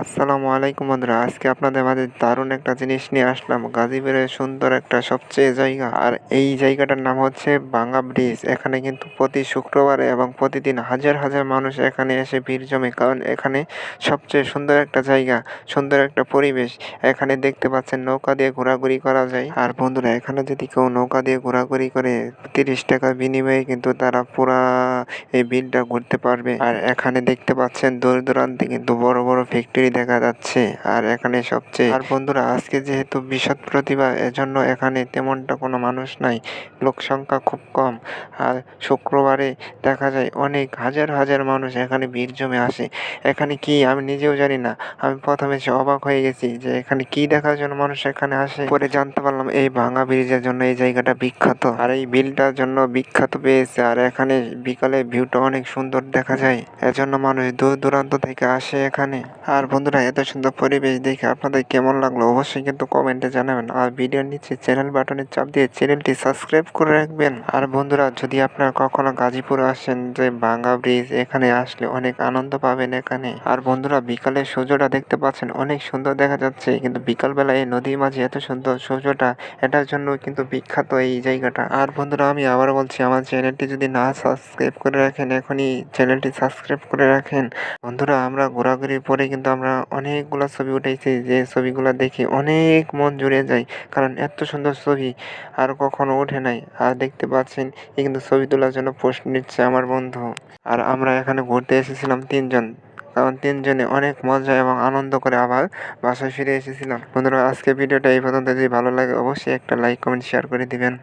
আসসালামু আলাইকুম বন্ধুরা, আজকে আপনাদের মাঝে দারুণ একটা জিনিস নিয়ে আসলাম। গাজীপুরের সুন্দর একটা সবচেয়ে জায়গা, আর এই জায়গাটার নাম হচ্ছে বাঙ্গা ব্রিজ। এখানে কিন্তু প্রতি শুক্রবারে এবং প্রতিদিন হাজার হাজার মানুষ এখানে এসে ভিড় জমে, কারণ এখানে সবচেয়ে সুন্দর একটা জায়গা, সুন্দর একটা পরিবেশ। এখানে দেখতে পাচ্ছেন নৌকা দিয়ে ঘোরাঘুরি করা যায়। আর বন্ধুরা, এখানে যদি কেউ নৌকা দিয়ে ঘোরাঘুরি করে, তিরিশ টাকা বিনিময়ে কিন্তু তারা পুরা এই বিলটা ঘুরতে পারবে। আর এখানে দেখতে পাচ্ছেন দূর দূরান্তে কিন্তু বড় বড় ফ্যাক্টরি দেখা যাচ্ছে। আর এখানে সবচেয়ে আর বন্ধুরা, আজকে যেহেতু বিশদ প্রতিভা, এজন্য এখানে তেমনটা কোনো মানুষ নাই। লোক সংখ্যা খুব কম। আর শুক্রবারে দেখা যায় অনেক হাজার হাজার মানুষ এখানে ভিড় জমে আসে। এখানে কি আমি নিজেও জানি না। আমি প্রথমে সে অবাক হয়ে গেছি যে এখানে কি দেখার জন্য মানুষ এখানে আসে। পরে জানতে পারলাম এই ভাঙা ব্রিজের জন্য এই জায়গাটা বিখ্যাত। আর এই বিলটার জন্য বিখ্যাত পেয়েছে। আর এখানে বিকালে ভিউটা অনেক সুন্দর দেখা যায়। এজন্য মানুষ দূর দূরান্ত থেকে আসে এখানে। আর বন্ধুরা, এত সুন্দর পরিবেশ দেখে আপনাদের কেমন লাগল অবশ্যই কিন্তু কমেন্টে জানাবেন। আর ভিডিওর নিচে চ্যানেল বাটনের চাপ দিয়ে চ্যানেলটি সাবস্ক্রাইব করে রাখবেন। আর বন্ধুরা, যদি আপনারা কখনো গাজীপুর আসেন, যে ভাঙ্গা ব্রিজ এখানে আসলে অনেক আনন্দ পাবেন এখানে। আর বন্ধুরা বিকালে সূর্যটা দেখতে পাচ্ছেন, অনেক সুন্দর দেখা যাচ্ছে। কিন্তু বিকালবেলা এই নদীর মাঝে এত সুন্দর সূর্যটা, এটার জন্য কিন্তু বিখ্যাত এই জায়গাটা। আর বন্ধুরা, আমি আবার বলছি, আমার চ্যানেলটি যদি না সাবস্ক্রাইব করে রাখেন, এখনই চ্যানেলটি সাবস্ক্রাইব করে রাখেন। বন্ধুরা, আমরা ঘোরাঘুরি পরে কিন্তু আমরা অনেকগুলো ছবি উঠেছি যে ছবিগুলো দেখে অনেক মন জুড়ে যায়। কারণ এত সুন্দর ছবি আর কখনো ওঠে নাই। আর দেখতে পাচ্ছেন কিন্তু ছবি তোলার জন্য পোস্ট নিচ্ছে আমার বন্ধু। আর আমরা এখানে ঘুরতে এসেছিলাম তিনজন। কারণ তিনজনে অনেক মজা এবং আনন্দ করে আবার বাসায় ফিরে এসেছিলাম। বন্ধুরা আজকে ভিডিওটা এই পর্যন্ত যদি ভালো লাগে, অবশ্যই একটা লাইক কমেন্ট শেয়ার করে দিবেন।